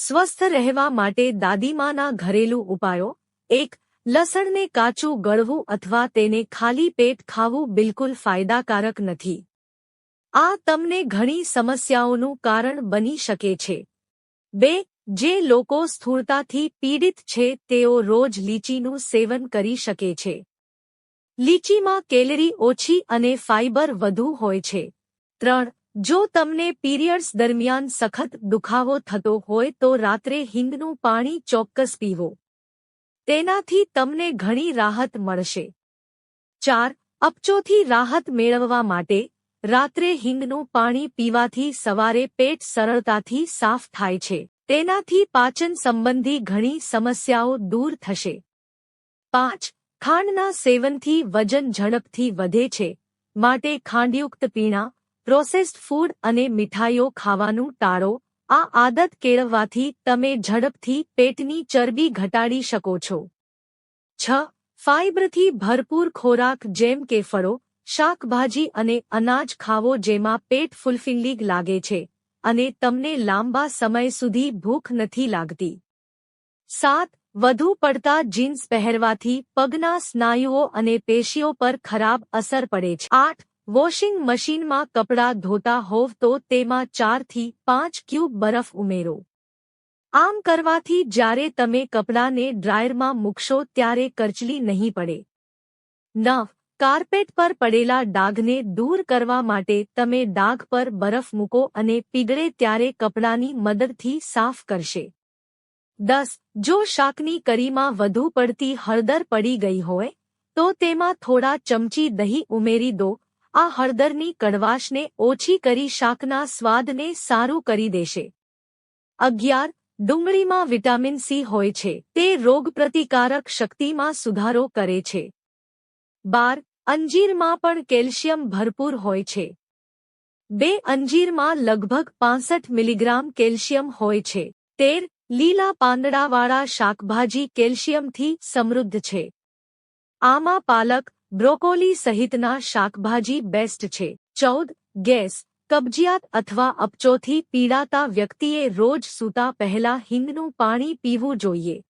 સ્વસ્થ રહેવા માટે દાદીમાના ઘરેલું ઉપાયો. એક, લસણને કાચું ગળવું અથવા તેને ખાલી પેટ ખાવું બિલકુલ ફાયદાકારક નથી. આ તમને ઘણી સમસ્યાઓનું કારણ બની શકે છે. બે, જે લોકો સ્થૂળતાથી પીડિત છે, તેઓ રોજ લીચીનું સેવન કરી શકે છે. લીચીમાં કેલરી ઓછી અને ફાઇબર વધુ હોય છે. ત્રણ જો તમને પીરિયડ્સ દરમિયાન સખત દુખાવો થતો હોય તો રાત્રે હિંગનું પાણી ચોક્કસ પીવો. તેનાથી તમને ઘણી રાહત મળશે. ચાર, અપચોથી રાહત મેળવવા માટે રાત્રે હિંગનું પાણી પીવાથી સવારે પેટ સરળતાથી સાફ થાય છે. તેનાથી પાચન સંબંધી ઘણી સમસ્યાઓ દૂર થશે. પાંચ, ખાંડના સેવનથી વજન ઝડપથી વધે છે. માટે ખાંડયુક્ત પીણા પ્રોસેસ્ડ ફૂડ અને મીઠાઈઓ ખાવાનું ટાળો. આ આદત કેળવવાથી તમે ઝડપથી પેટની ચરબી ઘટાડી શકો છો. છ. ફાઇબરથી ભરપૂર ખોરાક જેમ કે ફળો, શાકભાજી અને અનાજ ખાવો જેમાં પેટ ફુલફિલિંગ લાગે છે અને તમને લાંબા સમય સુધી ભૂખ નથી લાગતી. સાત. વધુ પડતા જીન્સ પહેરવાથી પગના સ્નાયુઓ અને પેશીઓ પર ખરાબ અસર પડે છે. આઠ. વોશિંગ મશીનમાં કપડાં ધોતા હોવ તો તેમાં ચારથી પાંચ ક્યુબ બરફ ઉમેરો. આમ કરવાથી જ્યારે તમે કપડાને ડ્રાયરમાં મૂકશો ત્યારે કરચલી નહીં પડે. નવ, કાર્પેટ પર પડેલા ડાઘને દૂર કરવા માટે તમે ડાઘ પર બરફ મૂકો અને પીગળે ત્યારે કપડાની મદદથી સાફ કરશે. દસ, જો શાકની કરીમાં વધુ પડતી હળદર પડી ગઈ હોય, તો તેમાં થોડા ચમચી દહીં ઉમેરી દો આ હળદરની કડવાશને ઓછી કરી શાકના સ્વાદને સારું કરી દેશે. અગિયાર, ડુંગળીમાં વિટામિન સી હોય છે, તે રોગપ્રતિકારક શક્તિમાં સુધારો કરે છે. બાર, અંજીરમાં પણ કેલ્શિયમ ભરપૂર હોય છે. બે, અંજીરમાં લગભગ પાંસઠ મિલીગ્રામ કેલ્શિયમ હોય છે. તેર, લીલા પાંદડાવાળા શાકભાજી કેલ્શિયમથી સમૃદ્ધ છે. આમાં પાલક બ્રોકોલી સહિતના શાકભાજી બેસ્ટ છે. ચૌદ, ગેસ, કબજિયાત અથવા અપચોથી પીડાતા વ્યક્તિએ રોજ સૂતા પહેલા હિંગનું પાણી પીવું જોઈએ.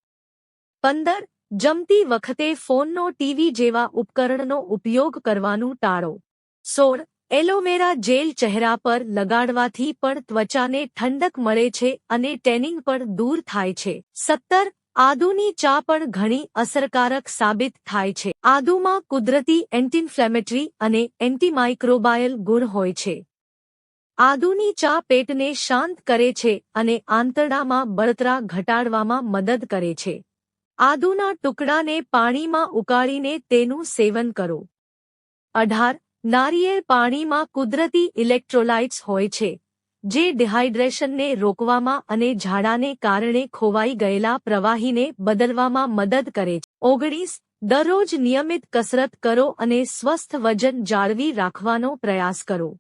પંદર, જમતી વખતે ફોનનો ટીવી જેવા ઉપકરણનો ઉપયોગ કરવાનું ટાળો. સોળ, એલોવેરા જેલ ચહેરા પર લગાડવાથી પણ ત્વચાને ઠંડક મળે છે અને ટેનિંગ પણ દૂર થાય છે. સત્તર આદુની ચા પણ ઘણી અસરકારક સાબિત થાય છે. આદુમાં કુદરતી એન્ટીઇન્ફ્લેમેટરી અને એન્ટીમાઇક્રોબાયલ ગુણ હોય છે. આદુની ચા પેટને શાંત કરે છે અને આંતરડામાં બળતરા ઘટાડવામાં મદદ કરે છે. આદુના ટુકડાને પાણીમાં ઉકાળીને તેનું સેવન કરો. અઢાર. નારિયેળ પાણીમાં કુદરતી ઇલેક્ટ્રોલાઇટ્સ હોય છે. જે ડિહાઇડ્રેશનને રોકવામાં અને ઝાડાને કારણે ખોવાઈ ગયેલા પ્રવાહીને બદલવામાં મદદ કરે છે. ઓગણીસ, દરરોજ નિયમિત કસરત કરો અને સ્વસ્થ વજન જાળવી રાખવાનો પ્રયાસ કરો.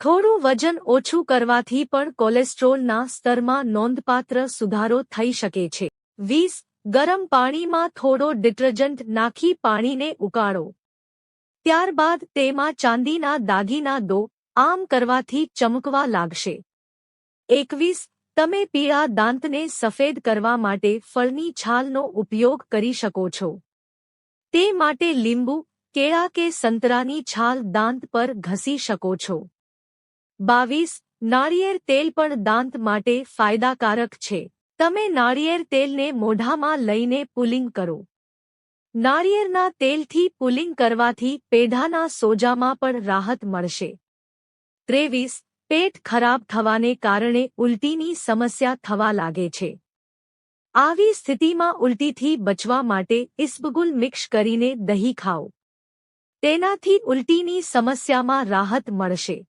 થોડું વજન ઓછું કરવાથી પણ કોલેસ્ટ્રોલના સ્તરમાં નોંધપાત્ર સુધારો થઈ શકે છે. વીસ, ગરમ પાણીમાં થોડો ડિટર્જન્ટ નાખી પાણીને ઉકાળો. ત્યારબાદ તેમાં ચાંદીના દાગીના દો. આમ કરવાથી ચમકવા લાગશે. એકવીસ, તમે પીળા દાંતને સફેદ કરવા માટે ફળની છાલનો ઉપયોગ કરી શકો છો. તે માટે લીંબુ, કેળા કે સંતરાની છાલ દાંત પર ઘસી શકો છો. બાવીસ, નાળિયેર તેલ પણ દાંત માટે ફાયદાકારક છે. તમે નાળિયેર તેલને મોઢામાં લઈને પુલિંગ કરો. નાળિયેરના તેલથી પુલિંગ કરવાથી પેઢાના સોજામાં પણ રાહત મળશે. ત્રેવીસ પેટ ખરાબ થવાને કારણે ઉલટીની સમસ્યા થવા લાગે છે. આવી સ્થિતિમાં ઉલટીથી બચવા માટે ઇસ્બગુલ મિક્સ કરીને દહીં ખાઓ. તેનાથી ઉલટીની સમસ્યામાં રાહત મળશે.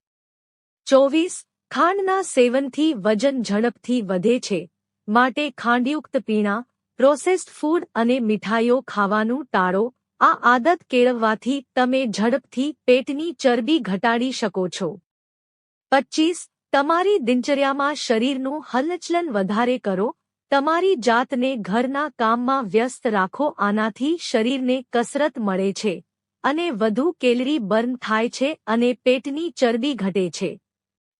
ચોવીસ, ખાંડના સેવનથી વજન ઝડપથી વધે છે, માટે ખાંડયુક્ત પીણા, પ્રોસેસ્ડ ફૂડ અને મીઠાઈઓ ખાવાનું ટાળો. આ આદત કેળવવાથી તમે ઝડપથી પેટની ચરબી ઘટાડી શકો છો. પચીસ તમારી દિનચર્યામાં શરીરનું હલચલન વધારે કરો, તમારી જાતને ઘરના કામમાં વ્યસ્ત રાખો, આનાથી શરીરને કસરત મળે છે અને વધુ કેલરી બર્ન થાય છે અને પેટની ચરબી ઘટે છે.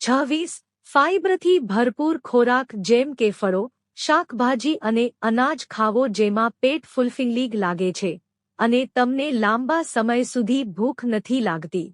છવ્વીસ, ફાઇબરથી ભરપૂર ખોરાક જેમ કે ફળો, શાકભાજી અને અનાજ ખાવો જેમાં પેટ ફુલફિલિંગ લાગે છે અને તમને લાંબા સમય સુધી ભૂખ નથી લાગતી.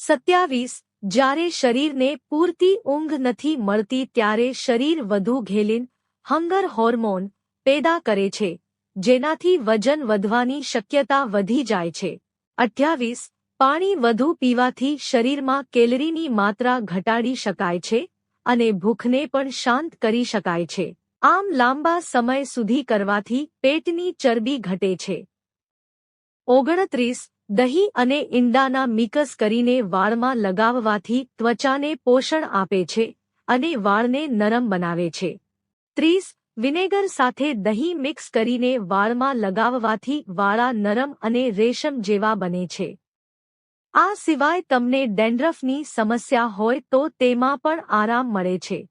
સત્યાવીસ જ્યારે શરીરને પૂરતી ઊંઘ નથી મળતી ત્યારે શરીર વધુ ઘેલીન, હંગર હોર્મોન પેદા કરે છે, જેનાથી વજન વધવાની શક્યતા વધી જાય છે. અઠ્યાવીસ, પાણી વધુ પીવાથી શરીરમાં કેલરીની માત્રા ઘટાડી શકાય છે અને ભૂખને પણ શાંત કરી શકાય છે. આમ લાંબા સમય સુધી કરવાથી પેટની ચરબી ઘટે છે. ઓગણત્રીસ દહીં અને ઈંડાના મિકસ કરીને વાળમાં લગાવવાથી ત્વચાને પોષણ આપે છે અને વાળને નરમ બનાવે છે. ત્રીસ, વિનેગર સાથે દહીં મિક્સ કરીને વાળમાં લગાવવાથી વાળા નરમ અને રેશમ જેવા બને છે. આ સિવાય તમને ડેન્ડ્રફની સમસ્યા હોય તો તેમાં પણ આરામ મળે છે.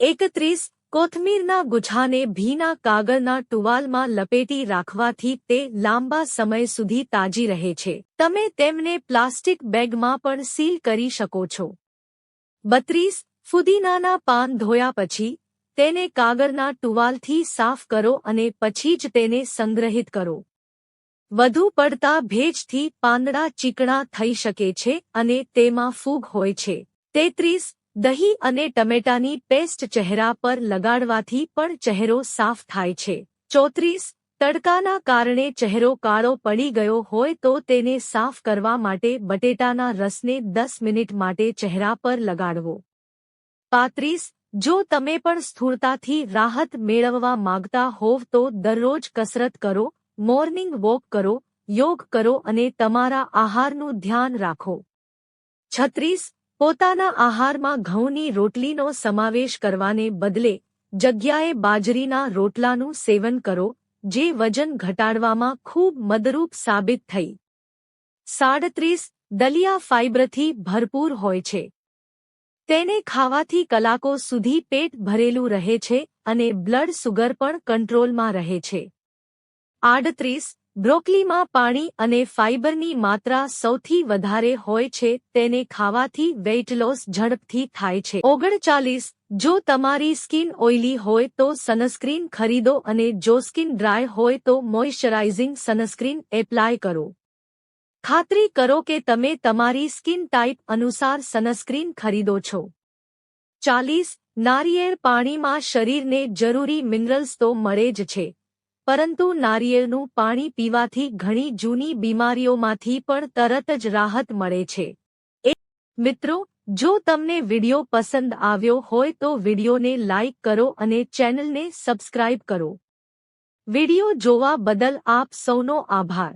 એકત્રીસ કોથમીરના ગુચ્છાને ભીના કાગળના ટુવાલમાં લપેટી રાખવાથી તે લાંબા સમય સુધી તાજી રહે છે. તમે તેમને પ્લાસ્ટિક બેગમાં પણ સીલ કરી શકો છો. બત્રીસ, ફુદીનાના પાન ધોયા પછી તેને કાગળના ટુવાલથી સાફ કરો અને પછી જ તેને સંગ્રહિત કરો. વધુ પડતા ભેજથી પાંદડા ચીકણા થઈ શકે છે અને તેમાં ફૂગ હોય છે. તેત્રીસ દહીં અને ટમેટાની પેસ્ટ ચહેરા પર લગાડવાથી પણ ચહેરો સાફ થાય છે. ચોત્રીસ, તડકાના કારણે ચહેરો કાળો પડી ગયો હોય તો તેને સાફ કરવા માટે બટેટાના રસને દસ મિનિટ માટે ચહેરા પર લગાડવો. પાંત્રીસ, જો તમે પણ સ્થૂળતાથી રાહત મેળવવા માંગતા હોવ તો દરરોજ કસરત કરો, મોર્નિંગ વોક કરો, યોગ કરો અને તમારા આહારનું ધ્યાન રાખો. છત્રીસ પોતાના આહારમાં ઘઉંની રોટલીનો સમાવેશ કરવાને બદલે જગ્યાએ બાજરીના રોટલાનું સેવન કરો, જે વજન ઘટાડવામાં ખૂબ મદરૂપ સાબિત થઈ. સાડત્રીસ, દલિયા ફાઇબ્રથી ભરપૂર હોય છે. તેને ખાવાથી કલાકો સુધી પેટ ભરેલું રહે છે અને બ્લડ સુગર પણ કંટ્રોલમાં રહે છે. આડત્રીસ બ્રોકલીમાં પાણી અને ફાઇબરની માત્રા સૌથી વધારે હોય છે, તેને ખાવાથી વેઇટ લોસ ઝડપથી થાય છે. ઓગણચાલીસ, જો તમારી સ્કિન ઓઇલી હોય તો સનસ્ક્રીન ખરીદો અને જો સ્કિન ડ્રાય હોય તો મોઇશ્ચરાઇઝિંગ સનસ્ક્રીન એપ્લાય કરો. ખાતરી કરો કે તમે તમારી સ્કિન ટાઇપ અનુસાર સનસ્ક્રીન ખરીદો છો. ચાલીસ, નારિયેળ પાણીમાં શરીરને જરૂરી મિનરલ્સ તો મળે જ છે. પરંતુ નારિયેળનું પાણી પીવાથી ઘણી જૂની બીમારીઓમાંથી પણ તરત જ રાહત મળે છે. મિત્રો, જો તમને વિડિયો પસંદ આવ્યો હોય તો વિડિયોને લાઇક કરો અને ચેનલને સબસ્ક્રાઇબ કરો. વિડિયો જોવા બદલ આપ સૌનો આભાર.